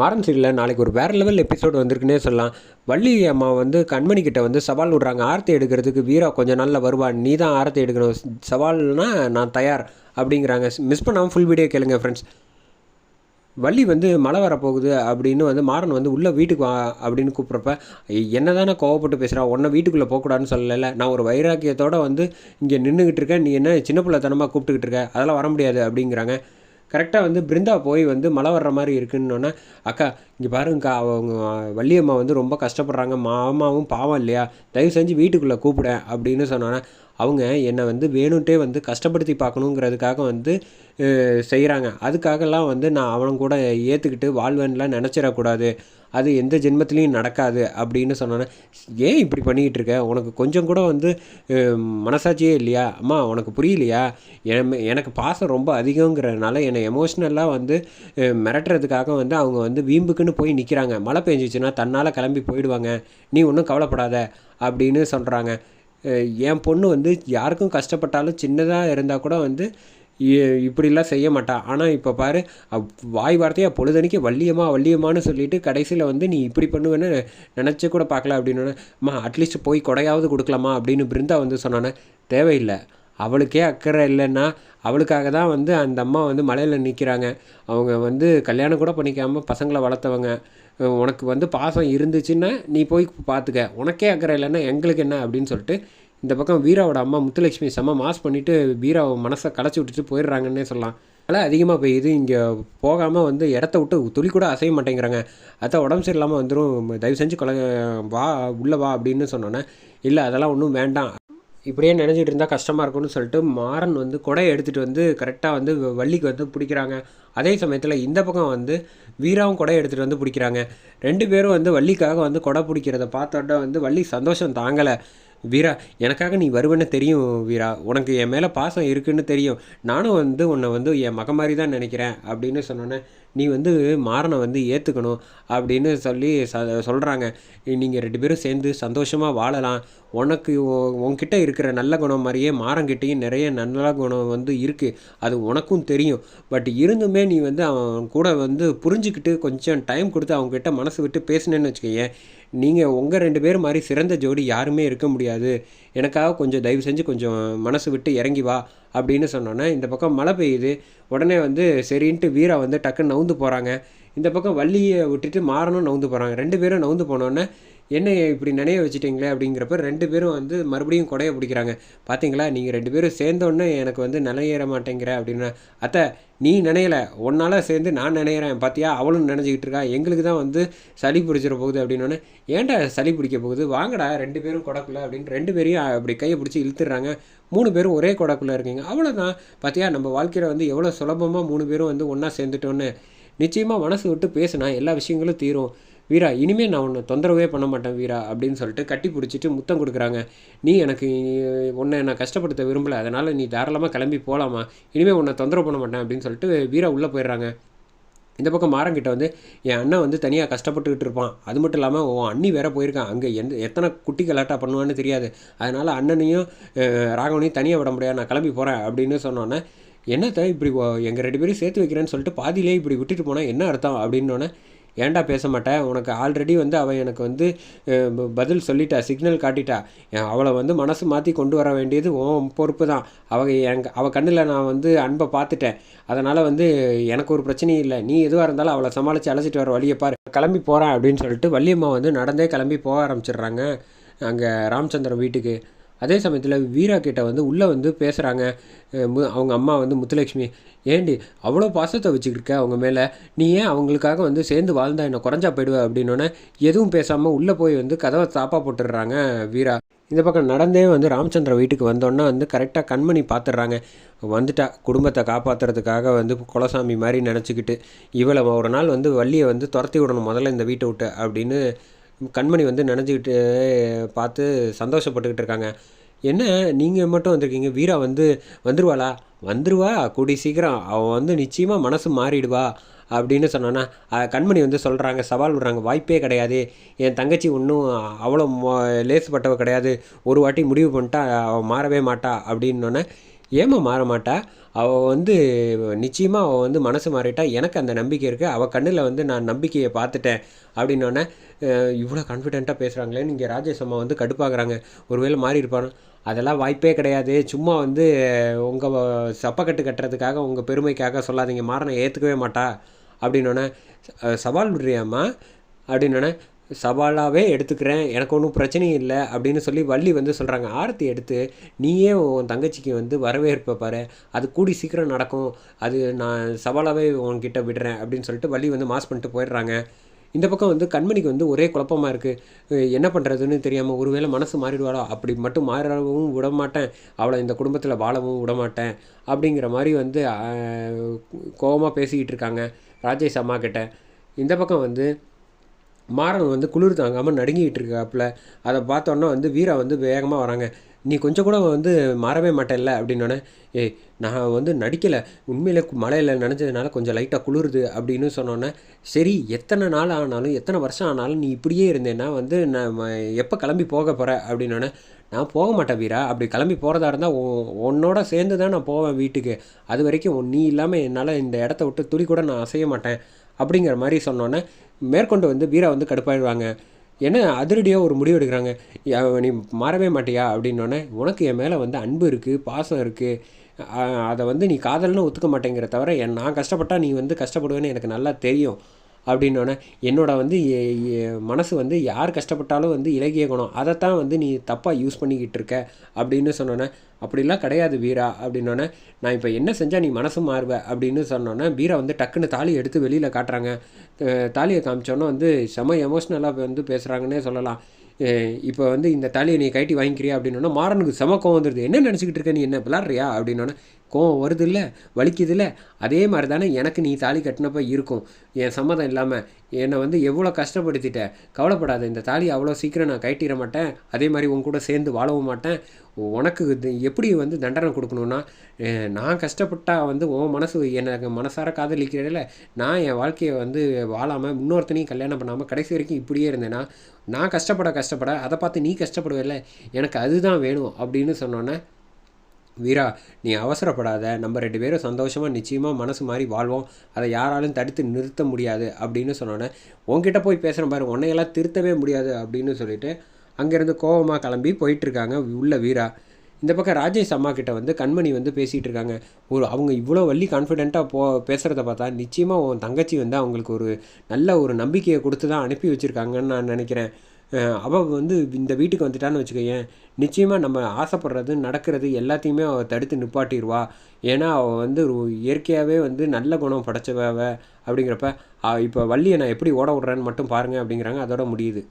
மாறன் சீரியலில் நாளைக்கு ஒரு வேறு லெவல் எபிசோடு வந்திருக்குன்னே சொல்லலாம். வள்ளி அம்மா வந்து கண்மணி கிட்ட வந்து சவால் விடுறாங்க. ஆரத்தி எடுக்கிறதுக்கு வீரா கொஞ்சம் நாளில் வருவா. நீ தான் ஆரத்தி எடுக்கணும். சவால்னா நான் தயார் அப்படிங்கிறாங்க. மிஸ் பண்ணாமல் ஃபுல் வீடியோ கேளுங்க ஃப்ரெண்ட்ஸ் வள்ளி வந்து மழை வரப்போகுது அப்படின்னு வந்து மாறன் வந்து உள்ளே வீட்டுக்கு வா அப்படின்னு கூப்பிட்றப்ப என்ன தானே கோவப்பட்டு பேசுகிறா உன்னை வீட்டுக்குள்ளே போகக்கூடாதுன்னு சொல்லலை. நான் ஒரு வைராக்கியத்தோடு வந்து இங்கே நின்றுக்கிட்டு இருக்கேன். நீ என்ன சின்ன பிள்ளைத்தனமாக கூப்பிட்டுக்கிட்டு இருக்க? அதெல்லாம் வர முடியாது அப்படிங்கிறாங்க. கரெக்டாக வந்து பிருந்தா போய் வந்து மழை வர்ற மாதிரி இருக்குன்னொன்னே அக்கா இங்கே பாருங்கக்கா அவங்க வள்ளியம்மா வந்து ரொம்ப கஷ்டப்படுறாங்க. மாமாவும் பாவம் இல்லையா? தயவு செஞ்சு வீட்டுக்குள்ளே கூப்பிட அப்படின்னு சொன்னோன்னே அவங்க என்னை வந்து வேணுன்ட்டே வந்து கஷ்டப்படுத்தி பார்க்கணுங்கிறதுக்காக வந்து செய்கிறாங்க அதுக்காகலாம் வந்து நான் அவன் கூட ஏற்றுக்கிட்டு வாழ்வேன்லாம் நினச்சிடக்கூடாது. அது எந்த ஜென்மத்துலேயும் நடக்காது அப்படின்னு சொன்னோன்னே ஏன் இப்படி பண்ணிக்கிட்டு இருக்க உனக்கு கொஞ்சம் கூட வந்து மனசாட்சியே இல்லையா? அம்மா உனக்கு புரியலையா? எனக்கு பாசம் ரொம்ப அதிகங்கிறதுனால என்னை எமோஷ்னலாக வந்து மிரட்டுறதுக்காக வந்து அவங்க வந்து வீம்புக்குன்னு போய் நிற்கிறாங்க மழை பெஞ்சிச்சுன்னா தன்னால் கிளம்பி போயிடுவாங்க. நீ ஒன்றும் கவலைப்படாத அப்படின்னு சொல்கிறாங்க என் பொண்ணு வந்து யாருக்கும் கஷ்டப்பட்டாலும் சின்னதாக இருந்தால் கூட வந்து இப்படிலாம் செய்ய மாட்டான் ஆனால் இப்போ பாரு வாய் வார்த்தையாக பொழுதனைக்கு வள்ளியம்மா வள்ளியம்மான்னு சொல்லிட்டு கடைசியில் வந்து நீ இப்படி பண்ணுவேன்னு நினச்சி கூட பார்க்கல அப்படின்னு அம்மா அட்லீஸ்ட் போய் கொடையாவது கொடுக்கலாமா? அப்படின்னு பிருந்தா வந்து சொன்னானே தேவையில்லை. அவளுக்கே அக்கறை இல்லைன்னா அவளுக்காக தான் வந்து அந்த அம்மா வந்து மலையில் நிற்கிறாங்க அவங்க வந்து கல்யாணம் கூட பண்ணிக்காமல் பசங்களை வளர்த்தவங்க. உனக்கு வந்து பாசம் இருந்துச்சுன்னா நீ போய் பார்த்துக்க உனக்கே அக்கறை இல்லைன்னா எங்களுக்கு என்ன அப்படின்னு சொல்லிட்டு இந்த பக்கம் வீராவோட அம்மா முத்துலட்சுமி செம்ம மாஸ் பண்ணிவிட்டு வீராவை மனசை களைச்சி விட்டுட்டு போயிடுறாங்கன்னே சொல்லலாம். மழை அதிகமாக பெய்யுது. இங்கே போகாமல் வந்து இடத்த விட்டு துளி கூட அசைய மாட்டேங்கிறாங்க. அதான் உடம்பு சரியில்லாமல் வந்துடும் தயவு செஞ்சு கொலை வா உள்ளே வா அப்படின்னு சொன்னோன்னே இல்லை அதெல்லாம் ஒன்றும் வேண்டாம். இப்படியே நினச்சிட்டு இருந்தால் கஷ்டமாக இருக்கும்னு சொல்லிட்டு மாறன் வந்து கொடையை எடுத்துகிட்டு வந்து கரெக்டாக வந்து வள்ளிக்கு வந்து பிடிக்கிறாங்க. அதே சமயத்தில் இந்த பக்கம் வந்து வீராவும் கொடை எடுத்துகிட்டு வந்து பிடிக்கிறாங்க. ரெண்டு பேரும் வந்து வள்ளிக்காக வந்து கொடை பிடிக்கிறத பார்த்தோட வந்து வள்ளி சந்தோஷம் தாங்கலை. வீரா எனக்காக நீ வருவேன்னு தெரியும் வீரா. உனக்கு என் மேலே பாசம் இருக்குன்னு தெரியும். நானும் வந்து உன்னை வந்து என் மக மாதிரி தான் நினைக்கிறேன் அப்படின்னு சொன்னோன்னே நீ வந்து மாறனை வந்து ஏற்றுக்கணும் அப்படின்னு சொல்லி ச சொல்கிறாங்க நீங்கள் ரெண்டு பேரும் சேர்ந்து சந்தோஷமாக வாழலாம். உனக்கு உன்கிட்ட இருக்கிற நல்ல குணம் மாதிரியே மாறங்கிட்டையும் நிறைய நல்ல குணம் வந்து இருக்குது அது உனக்கும் தெரியும். பட் இருந்துமே நீ வந்து அவன் கூட வந்து புரிஞ்சுக்கிட்டு கொஞ்சம் டைம் கொடுத்து அவங்ககிட்ட மனசு விட்டு பேசினேன்னு வச்சுக்கோங்க நீங்கள் உங்கள் ரெண்டு பேர் மாதிரி சிறந்த ஜோடி யாருமே இருக்க முடியாது. எனக்காக கொஞ்சம் தயவு செஞ்சு கொஞ்சம் மனசு விட்டு இறங்கி வா அப்படின்னு சொன்னோன்னே இந்த பக்கம் மழை பெய்யுது. உடனே வந்து சரின்ட்டு வீரா வந்து டக்குன்னு நவுந்து போகிறாங்க இந்த பக்கம் வள்ளியை விட்டுட்டு மாறணும் நவுந்து போகிறாங்க ரெண்டு பேரும் நவுந்து போனோன்னே என்ன இப்படி நினைய வச்சுட்டிங்களே அப்படிங்கிறப்ப ரெண்டு பேரும் வந்து மறுபடியும் கொடையை பிடிக்கிறாங்க. பார்த்தீங்களா நீங்கள் ரெண்டு பேரும் சேர்ந்தோன்னே எனக்கு வந்து நினையேற மாட்டேங்கிற அப்படின்னா அத்தை நீ நினையலை. ஒன்றால் சேர்ந்து நான் நினைக்கிறேன் பார்த்தியா அவளும் நினைச்சிக்கிட்டு இருக்கா. எங்களுக்கு தான் வந்து சளி பிடிச்சிட போகுது அப்படின்னோடனே ஏன்டா சளி பிடிக்க போகுது? வாங்கடா ரெண்டு பேரும் கொடக்குள்ள அப்படின்னு ரெண்டு பேரையும் அப்படி கையை பிடிச்சி இழுத்துடுறாங்க மூணு பேரும் ஒரே கொடக்குள்ளே இருக்கீங்க. அவ்வளோதான் பார்த்தியா நம்ம வாழ்க்கையில் வந்து எவ்வளோ சுலபமாக மூணு பேரும் வந்து ஒன்றா சேர்ந்துட்டோன்னு. நிச்சயமாக மனசு விட்டு பேசினா எல்லா விஷயங்களும் தீரும். வீரா இனிமேல் நான் உன்னை தொந்தரவே பண்ண மாட்டேன் வீரா அப்படின்னு சொல்லிட்டு கட்டி பிடிச்சிட்டு முத்தம் கொடுக்குறாங்க. நீ எனக்கு உன்னை நான் கஷ்டப்படுத்த விரும்பலை. அதனால் நீ தாராளமாக கிளம்பி போகலாமா இனிமேல் உன்னை தொந்தரவு பண்ண மாட்டேன் அப்படின்னு சொல்லிட்டு வீரா உள்ளே போயிடுறாங்க. இந்த பக்கம் மாறங்கிட்ட வந்து என் அண்ணன் வந்து தனியாக கஷ்டப்பட்டுக்கிட்டு இருப்பான். அது மட்டும் இல்லாமல் உன் அண்ணி வேற போயிருக்கான். அங்கே எந்த எத்தனை குட்டி கலாட்டா பண்ணுவான்னு தெரியாது. அதனால் அண்ணனையும் ராகவனையும் தனியாக விட முடியாது. நான் கிளம்பி போகிறேன் அப்படின்னு சொன்னோன்னே என்னத்தை இப்படி எங்கள் ரெண்டு பேரும் சேர்த்து வைக்கிறேன்னு சொல்லிட்டு பாதியிலே இப்படி விட்டுட்டு போனால் என்ன அர்த்தம்? அப்படின்னோடனே ஏன்டா பேச மாட்டேன் உனக்கு ஆல்ரெடி வந்து அவன் எனக்கு வந்து பதில் சொல்லிட்டா சிக்னல் காட்டிட்டா. அவளை வந்து மனசு மாற்றி கொண்டு வர வேண்டியது உன் பொறுப்பு தான் அவள் என் அவள் கண்ணில் நான் வந்து அன்பை பார்த்துட்டேன். அதனால் வந்து எனக்கு ஒரு பிரச்சனையும் இல்லை. நீ எதுவாக இருந்தாலும் அவளை சமாளித்து அழைச்சிட்டு வர வழியை பாரு. கிளம்பி போகிறேன் அப்படின்னு சொல்லிட்டு வள்ளியம்மா வந்து நடந்தே கிளம்பி போக ஆரம்பிச்சிடுறாங்க அங்கே ராமச்சந்திரன் வீட்டுக்கு. அதே சமயத்தில் வீரா கிட்ட வந்து உள்ளே வந்து பேசுகிறாங்க மு அவங்க அம்மா வந்து முத்துலட்சுமி ஏண்டி அவ்வளோ பாசத்தை வச்சுக்கிட்டு அவங்க மேலே நீ ஏன் அவங்களுக்காக வந்து சேர்ந்து வாழ்ந்தா என்ன குறைஞ்சா போயிடுவ? அப்படின்னோடனே எதுவும் பேசாமல் உள்ளே போய் வந்து கதவை தாப்பா போட்டுடுறாங்க வீரா. இந்த பக்கம் நடந்தே வந்து ராமச்சந்திர வீட்டுக்கு வந்தோன்னா வந்து கரெக்டாக கண்மணி பார்த்துடுறாங்க வந்துட்டா குடும்பத்தை காப்பாற்றுறதுக்காக வந்து குலசாமி மாதிரி நினச்சிக்கிட்டு இவளை ஒரு நாள் வந்து வள்ளியை வந்து துரத்தி விடணும் முதல்ல இந்த வீட்டை விட்டு அப்படின்னு கண்மணி வந்து நினச்சிக்கிட்டு பார்த்து சந்தோஷப்பட்டுக்கிட்டு இருக்காங்க. என்ன நீங்கள் மட்டும் வந்திருக்கீங்க? வீரா வந்து வந்துருவாளா? வந்துருவா கூடி சீக்கிரம். அவன் வந்து நிச்சயமாக மனசு மாறிடுவா அப்படின்னு சொன்னான்னா கண்மணி வந்து சொல்கிறாங்க சவால் விடுறாங்க வாய்ப்பே கிடையாது. என் தங்கச்சி ஒன்றும் அவ்வளோ லேசுப்பட்டவ கிடையாது. ஒரு வாட்டி முடிவு பண்ணிட்டா அவள் மாறவே மாட்டா அப்படின்னோடனே ஏமா மாற மாட்டா? அவள் வந்து நிச்சயமாக அவள் வந்து மனசு மாறிட்டா. எனக்கு அந்த நம்பிக்கை இருக்குது அவள் கண்ணில் வந்து நான் நம்பிக்கையை பார்த்துட்டேன் அப்படின்னோடனே இவ்வளோ கான்ஃபிடென்ட்டாக பேசுகிறாங்களேன்னு இங்கே ராஜேஷ் அம்மா வந்து கடுப்பாகிறாங்க ஒருவேளை மாறி இருப்பானு? அதெல்லாம் வாய்ப்பே கிடையாது. சும்மா வந்து உங்கள் சப்பக்கட்டு கட்டுறதுக்காக உங்கள் பெருமைக்காக சொல்லாதீங்க. மாறனை ஏற்றுக்கவே மாட்டா. அப்படின்னோடனே சவால் விடுறியாம்மா? அப்படின்னோடனே சவாலாகவே எடுத்துக்கிறேன். எனக்கு ஒன்றும் பிரச்சனையும் இல்லை அப்படின்னு சொல்லி வள்ளி வந்து சொல்கிறாங்க ஆரத்தி எடுத்து நீயே உன் தங்கச்சிக்கு வந்து வரவேற்பை பாரு. அது கூடி சீக்கிரம் நடக்கும். அது நான் சவாலாகவே உன்கிட்ட விடுறேன் அப்படின்னு சொல்லிட்டு வள்ளி வந்து மாஸ் பண்ணிட்டு போயிடுறாங்க. இந்த பக்கம் வந்து கண்மணிக்கு வந்து ஒரே குழப்பமாக இருக்குது என்ன பண்ணுறதுன்னு தெரியாமல் ஒருவேளை மனசு மாறிடுவாளோ? அப்படி மட்டும் மாறவும் விட மாட்டேன் அவளை இந்த குடும்பத்தில் வாழவும் விட மாட்டேன் அப்படிங்கிற மாதிரி வந்து கோபமாக பேசிக்கிட்டு இருக்காங்க ராஜேஷ் அம்மா கிட்ட. இந்த பக்கம் வந்து மாறன் வந்து குளிர் தாங்காமல் நடுங்கிட்டு இருக்காப்புல. அதை பார்த்தோன்னா வந்து வீரா வந்து வேகமாக வராங்க. நீ கொஞ்சம் கூட வந்து மாறவே மாட்டேல்ல அப்படின்னோடனே ஏய் நான் வந்து நடிக்கலை. உண்மையில் மழையில் நினச்சதுனால கொஞ்சம் லைட்டாக குளிருது அப்படின்னு சொன்னோன்னே சரி எத்தனை நாள் ஆனாலும் எத்தனை வருஷம் ஆனாலும் நீ இப்படியே இருந்தேன்னா வந்து நான் எப்போ கிளம்பி போக போகிற அப்படின்னோடனே நான் போக மாட்டேன் வீரா. அப்படி கிளம்பி போகிறதா இருந்தால் உன்னோட சேர்ந்து தான் நான் போவேன் வீட்டுக்கு. அது வரைக்கும் நீ இல்லாமல் என்னால் இந்த இடத்த விட்டு துளி கூட நான் அசைய மாட்டேன். அப்படிங்கிற மாதிரி சொன்னோன்னே மேற்கொண்டு வந்து பீரா வந்து கடுப்பாயிடுவாங்க. என்ன அதிரடியாக ஒரு முடிவு எடுக்கிறாங்க. நீ மாறவே மாட்டியா? அப்படின்னோடனே உனக்கு என் மேலே வந்து அன்பு இருக்குது பாசம் இருக்குது அதை வந்து நீ காதல்னு ஒத்துக்க மாட்டேங்கிற தவிர என் நான் கஷ்டப்பட்டால் நீ வந்து கஷ்டப்படுவேன்னு எனக்கு நல்லா தெரியும். அப்படின்னோடனே என்னோட வந்து மனசு வந்து யார் கஷ்டப்பட்டாலும் வந்து இலகிய குணம். அதைத்தான் வந்து நீ தப்பாக யூஸ் பண்ணிக்கிட்டு இருக்க. அப்படின்னு சொன்னோன்னே அப்படிலாம் கிடையாது வீரா அப்படின்னோடனே நான் இப்போ என்ன செஞ்சால் நீ மனசு மாறுவ? அப்படின்னு சொன்னோன்னே வீரா வந்து டக்குன்னு தாலி எடுத்து வெளியில் காட்டுறாங்க. தாலியை காமிச்சோன்னே வந்து செம எமோஷ்னலாக வந்து பேசுகிறாங்கன்னே சொல்லலாம். இப்போ வந்து இந்த தாலியை நீ கைட்டி வாங்கிக்கிறியா? அப்படின்னா மாறனுக்கு செம கோவம் வந்துடுது என்ன நினச்சிக்கிட்டு இருக்க நீ? என்ன விளாட்றியா அப்படின்னோடனே கோவம் வருது இல்லை வலிக்குது இல்லை அதே மாதிரி தானே எனக்கு நீ தாலி கட்டினப்போ இருக்கும். என் சம்மதம் இல்லாமல் என்னை வந்து எவ்வளோ கஷ்டப்படுத்திட்ட? கவலைப்படாத. இந்த தாலி அவ்வளோ சீக்கிரம் நான் கைட்டிட மாட்டேன். அதே மாதிரி உன் கூட சேர்ந்து வாழவும் மாட்டேன். உனக்கு எப்படி வந்து தண்டனை கொடுக்கணுன்னா நான் கஷ்டப்பட்டால் வந்து உன் மனசு எனக்கு மனசார காதலிக்கிறதில்ல நான் என் வாழ்க்கையை வந்து வாழாமல் இன்னொருத்தனையும் கல்யாணம் பண்ணாமல் கடைசி வரைக்கும் இப்படியே இருந்தேன்னா நான் கஷ்டப்பட கஷ்டப்பட அதை பார்த்து நீ கஷ்டப்படுவில்ல எனக்கு அதுதான் வேணும் அப்படின்னு சொன்னோன்னே வீரா நீ அவசரப்படாத. நம்ம ரெண்டு பேரும் சந்தோஷமாக நிச்சயமாக மனசு மாதிரி வாழ்வோம். அதை யாராலும் தடுத்து நிறுத்த முடியாது அப்படின்னு சொன்னோன்னே உங்ககிட்ட போய் பேசுகிற பாரு உன்னையெல்லாம் திருத்தவே முடியாது அப்படின்னு சொல்லிட்டு அங்கேருந்து கோபமாக கிளம்பி போயிட்டுருக்காங்க உள்ள வீரா. இந்த பக்கம் ராஜேஷ் அம்மா கிட்ட வந்து கண்மணி வந்து பேசிகிட்டு இருக்காங்க ஒரு அவங்க இவ்வளோ வள்ளி கான்ஃபிடெண்ட்டாக போ பேசுகிறத பார்த்தா நிச்சயமாக உன் தங்கச்சி வந்து அவங்களுக்கு ஒரு நல்ல ஒரு நம்பிக்கையை கொடுத்து தான் அனுப்பி வச்சுருக்காங்கன்னு நான் நினைக்கிறேன். அவள் வந்து இந்த வீட்டுக்கு வந்துட்டான்னு வச்சுக்கோயேன். நிச்சயமாக நம்ம ஆசைப்படுறது நடக்கிறது எல்லாத்தையுமே அவள் தடுத்து நிப்பாட்டிடுவா ஏன்னா அவள் வந்து இயற்கையாகவே வந்து நல்ல குணம் படைச்சவ அப்படிங்கிறப்ப இப்போ வள்ளியை நான் எப்படி ஓட விட்றேன்னு மட்டும் பாருங்கள் அப்படிங்கிறாங்க. அதோட முடியுது.